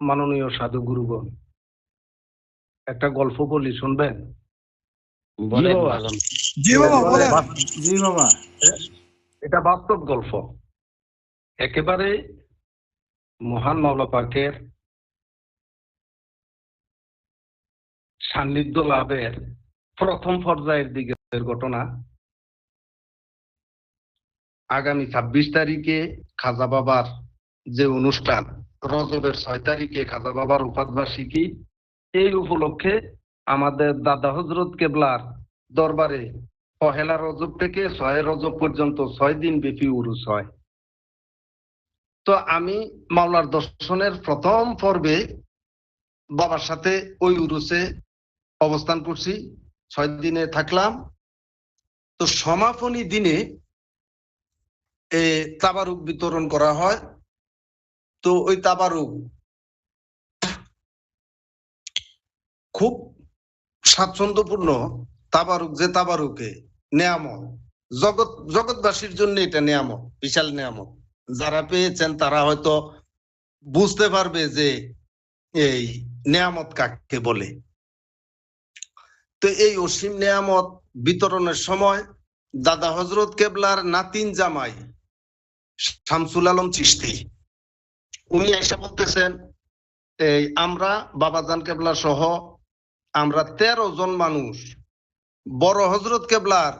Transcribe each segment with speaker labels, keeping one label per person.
Speaker 1: মাননীয় সাধু গুরুগণ। একটা গল্প বলি শুনবেন? এটা বাস্তব গল্প। একেবারে মহান মাওলা পাকের সান্নিধ্য লাভের প্রথম পর্যায়ের দিকের ঘটনা আগামী ছাব্বিশ তারিখে খাজা বাবার যে অনুষ্ঠান রজবের ছয় তারিখে খাজা বাবার উপাসবার্ষিকী এই উপলক্ষে আমাদের দাদা হজরত কেবলার দরবারে পহেলা রজব থেকে ছয় রজব পর্যন্ত ছয় দিন ব্যাপী উরুস হয়। তো আমি মাওলার দর্শনের প্রথম পর্বে বাবার সাথে ওই উরুসে অবস্থান করছি, ছয় দিনে থাকলাম। তো সমাপনী দিনে এ তাবারুক বিতরণ করা হয়। তো ওই তাবারুক খুব স্বাচ্ছন্দ্যপূর্ণ তাবারুক যে তাবারুকে নেয়ামত জগৎ, জগৎবাসীর জন্য এটা নেয়ামত বিশাল নেয়ামত যারা পেয়েছেন তারা হয়তো বুঝতে পারবে যে এই নেয়ামত কাকে বলে। তো এই অসীম নেয়ামত বিতরণের সময় দাদা হজরত কেবলার নাতিন জামাই শামসুল আলম চিস্তি উনি এসে বলতেছেন, এই আমরা বাবাজান কেবলা সহ আমরা তেরো জন মানুষ, বড় হজরত কেবলার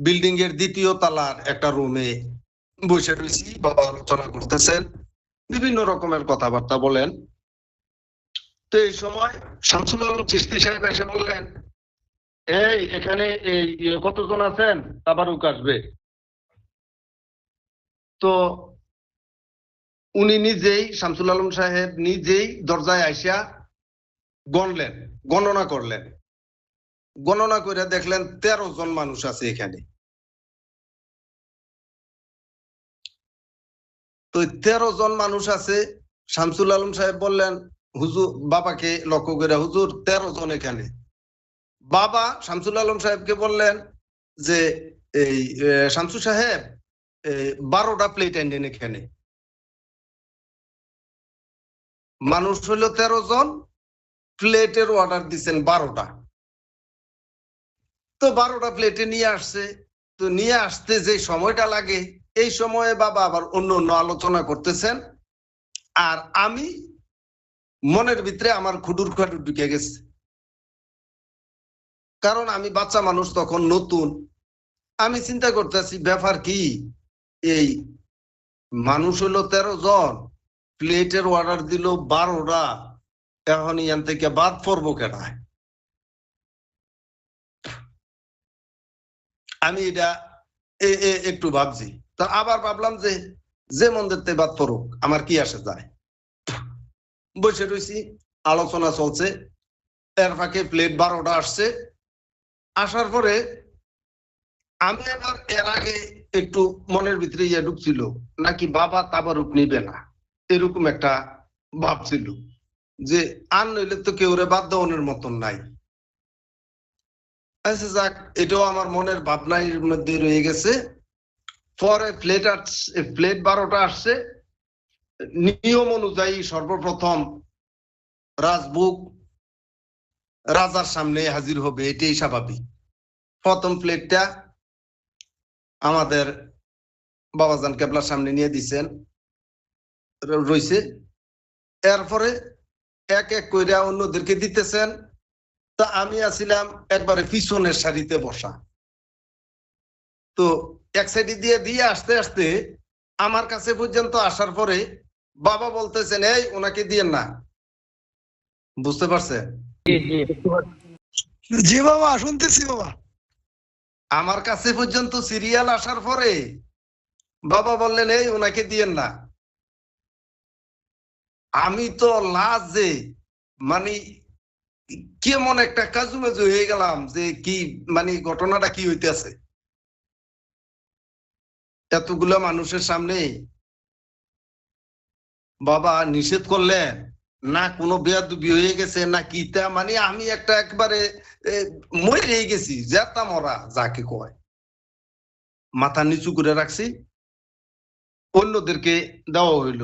Speaker 1: বিল্ডিং এর দ্বিতীয় তালার একটা রুমে বসে রয়েছি, বাবা আলোচনা করতেছেন, বিভিন্ন রকমের কথাবার্তা বলেন। তো এই সময় শামসুল আলম চিস্তি সাহেব এসে বললেন, এই, এখানে এই, কতজন আছেন? তাবারুক আসবে। তো উনি নিজেই শামসুল আলম সাহেব নিজেই দরজায় আইসা গণলেন, গণনা করলেন। গণনা করে দেখলেন তেরো জন মানুষ আছে এখানে। তো তেরো জন মানুষ আছে, শামসুল আলম সাহেব বললেন, হুজুর, বাবাকে লক্ষ্য করে হুজুর, তেরো জন এখানে। বাবা শামসুল আলম সাহেবকে বললেন যে, এই শামসু সাহেব বারোটা প্লেট এনেন এখানে। মানুষ হলো তেরো জন, প্লেটের অর্ডার দিচ্ছেন বারোটা। তো বারোটা প্লেটে নিয়ে আসছে। তো নিয়ে আসতে যে সময়টা লাগে, এই সময়ে বাবা আবার অন্য অন্য আলোচনা করতেছেন। আর আমি মনের ভিতরে আমার খুডুর খাডুর ঢুকে গেছে। কারণ আমি বাচ্চা মানুষ তখন নতুন। আমি চিন্তা করতেছি, ব্যাপার কি? এই মানুষ হলো তেরো জন প্লেটের অর্ডার দিল বারোটা। এখন ইয়ান থেকে বাদ পড়ব কেনায় আমি এটা একটু ভাবছি। তো আবার ভাবলাম যে যে মন্দিরতে বাদ পড়ুক, আমার কি আসে যায়? বসে রয়েছি আলোচনা চলছে। এর ফাঁকে প্লেট বারোটা আসছে। আসার পরে আমি আবার এর আগে একটু মনের ভিতরে ইয়ে ঢুকছিল, নাকি বাবা তাবারুক নিবে না। এরকম একটা ভাব ছিল যে আর নইলে তো কেউ রে বাদ দেওয়ানোর মতন নাই। আচ্ছা যাক, এটাও আমার মনের ভাবনার মধ্যে রয়ে গেছে। পরে প্লেট প্লেট বারোটা আসছে। নিয়ম অনুযায়ী সর্বপ্রথম রাজবুক রাজার সামনে হাজির হবে, এটাই স্বাভাবিক। প্রথম প্লেটটা আমাদের বাবাজান কেবলার সামনে নিয়ে দিছেন। র- রইছে। এরপরে এক এক কইরা অন্যদেরকে দিতেছেন। তা আমি আছিলাম একবারে পিছনের সারিতে বসা। তো এক সাইডে দিয়ে দিয়ে আসতে আসতে আমার কাছে পর্যন্ত আসার পরে বাবা বলতেছেন এই ওনাকে দিয়েন না। বুঝতে পারছেন?
Speaker 2: জি জি।
Speaker 3: জি বাবা শুনতেছি বাবা।
Speaker 1: আমার কাছে পর্যন্ত সিরিয়াল আসার পরে বাবা বললেন এই ওনাকে দিয়েন না। আমি তো লাজে মানে কেমন একটা কাজু মেজু হয়ে গেলাম যে কি মানে ঘটনাটা কি হইতেছে? এতগুলো মানুষের সামনে বাবা নিষেধ করলেন, না কোনো বেয়াদুবি হয়ে গেছে, না কি, তা মানে আমি একটা একবারে মরে গেছি জেতা মরা যাকে কয়। মাথা নিচু করে রাখছি, অন্যদেরকে দেওয়া হইল।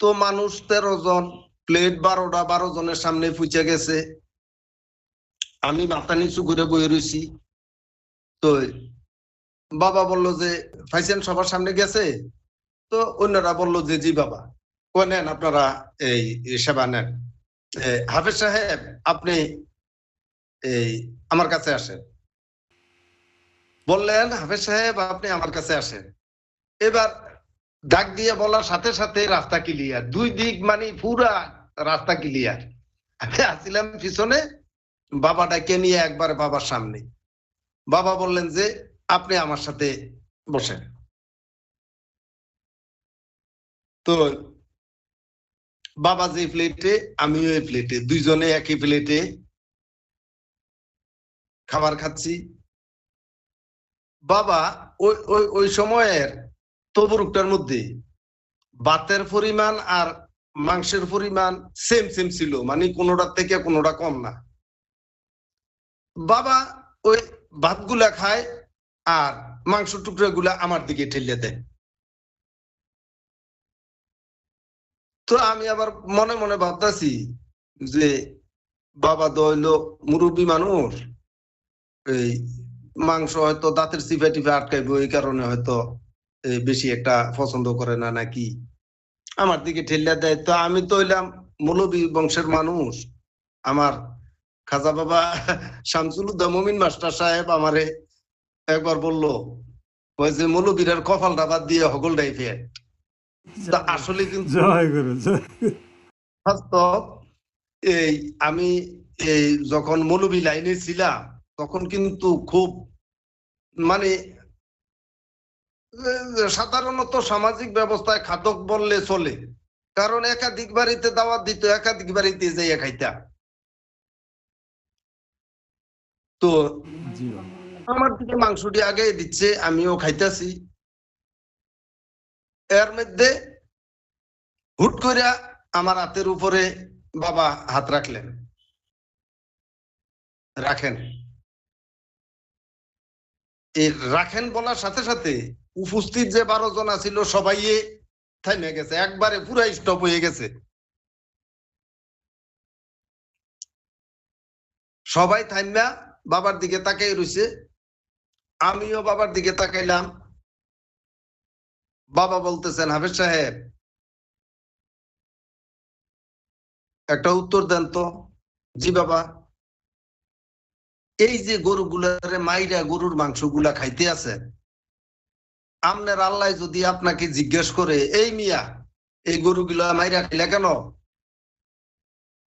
Speaker 1: তো মানুষ তেরো জন প্লেট বারোটা, বারো জনের সামনে পুচে গেছে। আমি মাথা নিচু করে বয়ে রয়েছি তো বাবা বলল যে, ফাইসেন সবার সামনে গেছে? তো অন্যরা বলল যে, জি বাবা। ও নেন আপনারা এই সেবা নেন। হাফেজ সাহেব, আপনি এই আমার কাছে আসেন। বললেন, হাফেজ সাহেব, আপনি আমার কাছে আসেন। এবার ডাক দিয়ে বলার সাথে সাথে রাস্তা ক্লিয়ার দুই দিক মানে পুরা রাস্তা ক্লিয়ার আমি আসছিলাম পিছনে, বাবা ডাকে নিয়ে একবার বাবার সামনে। বাবা বললেন যে, আপনি আমার সাথে বসেন। তো বাবা যে প্লেটে আমিও এই প্লেটে দুইজনে একই প্লেটে খাবার খাচ্ছি। বাবা ওই ওই ওই সময়ের তবরুকটার মধ্যে ভাতের পরিমাণ আর মাংসের পরিমাণ সেম সেম ছিল মানে কোনোটার থেকে কোনোটা কম না। বাবা ওই ভাতগুলা খায় আর মাংস টুকরো গুলা আমার দিকে ঠেলে দেয়। তো আমি আবার মনে মনে ভাবতাছি যে বাবা তো হইল মুরব্বী মানুষ, এই মাংস হয়তো দাঁতের চিপে টিপে আটকাইবো, এই কারণে হয়তো বেশি একটা পছন্দ করে না নাকি? আমার দিকে ঠেলিয়া দেয়। তো আমি তো হইলাম মৌলবী বংশের মানুষ। আমার খাজা বাবা শামসুল মমিন মাস্টার সাহেব আমারে একবার বলল যে মৌলবীরার কপালটা বাদ দিয়ে হগলটাই ফের তা আসলে কিন্তু এই আমি এই যখন মৌলবী লাইনে ছিলাম তখন কিন্তু খুব মানে সাধারণত সামাজিক ব্যবস্থায় খাদক বললে চলে। কারণ একাধিক বাড়িতে দাওয়াত দিত একাধিক বাড়িতে যাইয়া খাইতাম তো আমার দিকে মাংসটি আগে দিচ্ছে আমিও খাইতেছি। এর মধ্যে হুট করে আমার হাতের উপরে বাবা হাত রাখলেন। রাখেন। এই রাখেন বলার সাথে সাথে উপস্থিত যে বারো জন ছিল সবাই থামে গেছে, একবারে পুরা স্টপ হয়ে গেছে। সবাই থাইমা বাবার দিকে তাকাই রইছে। আমিও বাবার দিকে তাকাইলাম। বাবা বলতেছেন, হাফেজ সাহেব, একটা উত্তর দেন তো। জি বাবা। এই যে গরুগুলারে মাইরা গরুর মাংসগুলা খাইতে আছে আপনার আল্লাহ যদি আপনাকে জিজ্ঞেস করে, এই মিয়া, এই গরুগুলা মাইরা খাইলা কেন?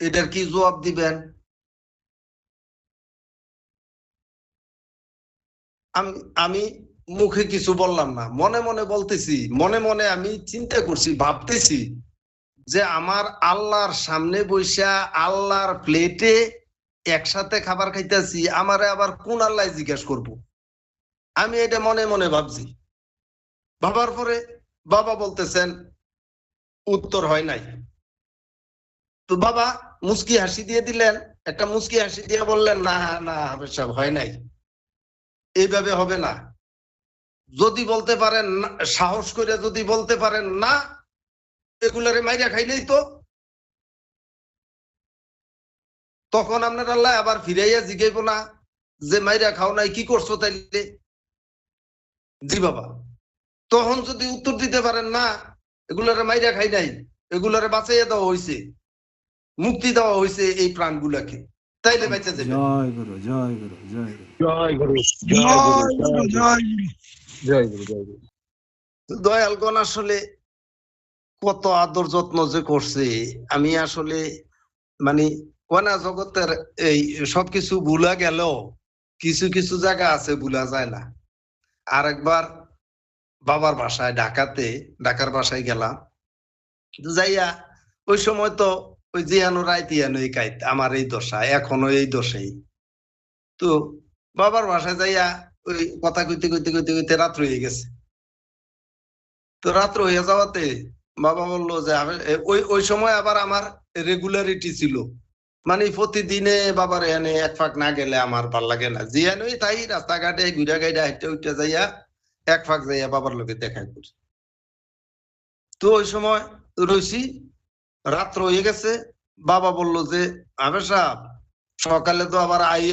Speaker 1: এটার কি জবাব দিবেন? আমি আমি মুখে কিছু বললাম না। মনে মনে বলতেছি, মনে মনে আমি চিন্তা করছি, ভাবতেছি যে আমার আল্লাহর সামনে বৈশা আল্লাহর প্লেটে একসাথে খাবার খাইতেছি, আমারে আবার কোন আল্লাহ জিজ্ঞেস করব? আমি এটা মনে মনে ভাবছি। ভাবার পরে বাবা বলতেছেন, উত্তর হয় নাই। তো বাবা মুস্কি হাসি দিয়ে দিলেন, একটা মুস্কি হাসি দিয়ে বললেন, না না হাফেজ সাহেব হয় নাই। এইভাবে হবে না। যদি বলতে পারেন সাহস করে যদি বলতে পারেন, না, এগুলারে মাইরা খাইলেই তো। তখন আপনার আল্লাহ আবার ফিরাইয়া জিগাইব না, যে মাইরা খাও নাই, কি করছ তাইলে? জি বাবা। তখন যদি উত্তর দিতে পারেন না এগুলারে মাইরা খাই নাই এগুলারে বাঁচাইয়া দেওয়া হয়েছে মুক্তি দেওয়া হয়েছে এই প্রাণগুলাকে। তাইলে বেঁচে যাবে
Speaker 4: জয় গুরু জয় গুরু জয় গুরু।
Speaker 2: জয় গুরু
Speaker 3: জয় গুরু
Speaker 1: দয়ালগণ আসলে কত আদর যত্ন যে করছে আমি আসলে মানে কণা জগতের এই সবকিছু ভুলা গেল কিছু কিছু জায়গা আছে ভুলা যায় না। আরেকবার বাবার বাসায়, ঢাকাতে, ঢাকার বাসায় গেলাম। যাইয়া ওই সময় তো ওই জিয়ানো রায় তিয়ানো এই কাইত, আমার এই দশা, এখনও এই দশাই। তো বাবার বাসায় যাইয়া ওই কথা কইতে কইতে কইতে কইতে রাত্র হয়ে গেছে। তো রাত্র হয়ে যাওয়াতে বাবা বলল যে ওই ওই সময় আবার আমার রেগুলারিটি ছিল। মানে প্রতিদিনে বাবার এনে এক ফাঁক না গেলে আমার ভালো লাগে না। জিয়ান ওই তাই রাস্তাঘাটে ঘুরা গাইডা হাইটে উঠে যাইয়া এক ফাঁক যাইয়া বাবার লোকে দেখা করি। তো ওই সময় রইছি, রাত্র হয়ে গেছে, বাবা বলল যে আবে সাহেব, সকালে তো আবার আই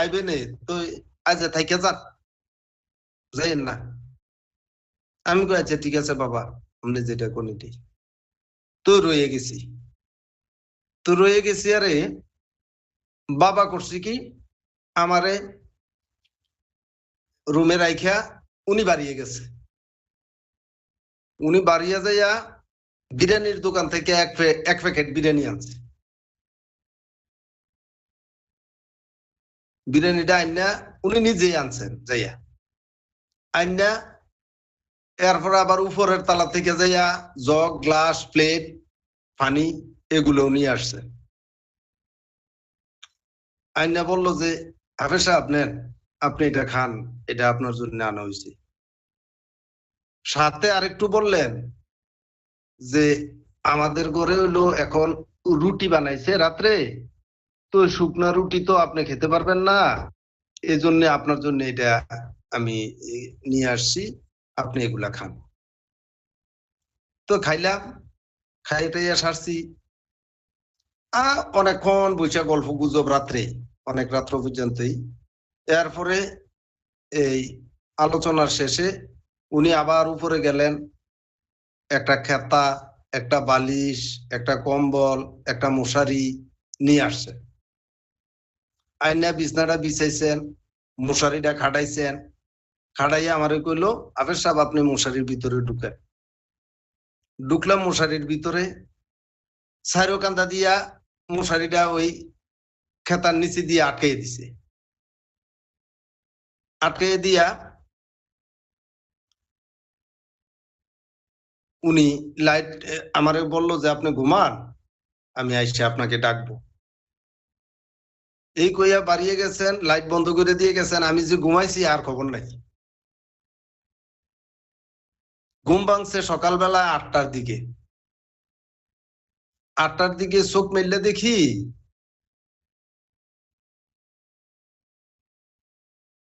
Speaker 1: আইবে নে, তো আজ থাইকে যান। যাইন না। আমি কই আচ্ছা ঠিক আছে বাবা, আপনি যেটা কোন তো রয়ে গেছি। তো রয়ে গেছি আরে, বাবা করছি কি, আমারে রুমে রাইখা উনি বাড়িয়ে গেছে। উনি বাড়িয়ে যাইয়া বিরিয়ানির দোকান থেকে এক এক প্যাকেট বিরিয়ানি আনছে। বিরিয়ানিটা আইনা উনি নিজেই আনছেন যাইয়া। আইনা এরপর আবার উপরের তালা থেকে যাইয়া জগ, গ্লাস, প্লেট, পানি এগুলো নিয়ে আসছে। আইনা বলল যে, হাফেজ সাহেব, নেন। আপনি এটা খান, এটা আপনার জন্য আনা হয়েছে। সাথে আরেকটু বললেন যে, আমাদের ঘরে হইল এখন রুটি বানাইছে রাত্রে। তো শুকনা রুটি তো আপনি খেতে পারবেন না। এই জন্য আপনার জন্য এটা আমি নিয়ে আসছি, আপনি এগুলা খান। তো খাইলাম খাই টাইয়া সারছি অনেকক্ষণ বৈশাখ গল্প গুজব রাত্রে, অনেক রাত্র পর্যন্তই। এরপরে এই আলোচনার শেষে উনি আবার উপরে গেলেন, একটা খেতা, একটা বালিশ, একটা কম্বল, একটা মশারি নিয়ে আসছে আইনা বিছনাটা বিছাইছেন, মশারিটা খাটাইছেন। খাটাইয়া আমারে কইলো আফের সাহেব, আপনি মশারির ভিতরে ঢুকেন। ঢুকলাম মশারির ভিতরে সাইরো কান্দা দিয়া মশারিটা ওই খেতার নিচে দিয়ে আটকে দিছে। আটকে দিয়া উনি লাইট আমারে বলল যে, আপনি ঘুমান, আমি আইসে আপনাকে ডাকবো। এই কইয়া বাড়িয়ে গেছেন লাইট বন্ধ করে দিয়ে গেছেন, আমি যে ঘুমাইছি, আর খবর নাই। ঘুম ভাঙছে সকালবেলা আটটার দিকে। আটটার দিকে চোখ মেললে দেখি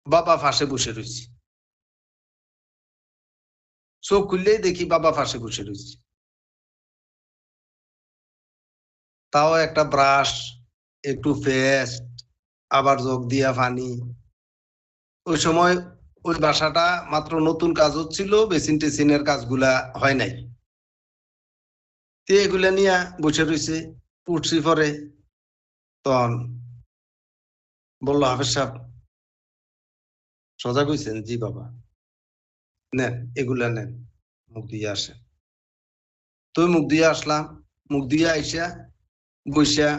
Speaker 1: বাবা ফাঁসে বসে রয়েছে। চোখ খুললেই দেখি বাবা ফাঁসে বসে রয়েছে। তাও একটা ব্রাশ একটু পেস্ট আবার যোগ দিয়া পানি। ওই সময় ওই বাসাটা মাত্র নতুন কাজ হচ্ছিল বেসিন টেসিনের কাজগুলা হয় নাই। এগুলা নিয়ে বসে রয়েছে উঠছি পরে। তখন বলল হাফেজ সাহেব সজাগ হয়েছেন জি বাবা। নেন, এগুলা নেন, মুখ দিয়ে আসে তো মুখ দিয়ে আসলাম, মুখ দিয়ে আইসা বইসা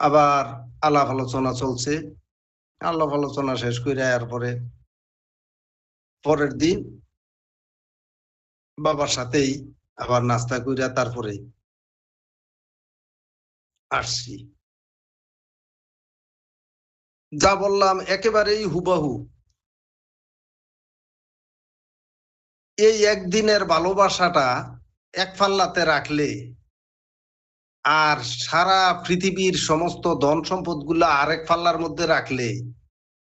Speaker 1: আবার আলাপ আলোচনা চলছে। আলাপ আলোচনা শেষ করে এরপরে পরের দিন বাবার সাথেই আবার নাস্তা কইরা তারপরে আসছি। যা বললাম একেবারেই হুবাহু। এই একদিনের ভালোবাসাটা এক পাল্লাতে রাখলে আর সারা পৃথিবীর সমস্ত ধন সম্পদগুলা আরেক ফাল্লার মধ্যে রাখলে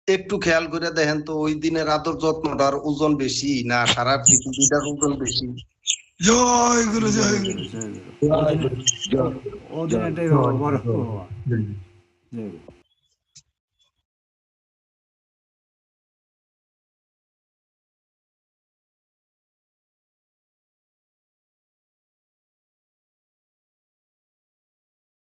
Speaker 1: একটু খেয়াল করে দেখেন তো ওই দিনের আদর যত্নটার ওজন বেশি না সারা পৃথিবীটার ওজন বেশি।
Speaker 3: জয় গুরু জয় গুরু।
Speaker 4: জয় গুরু।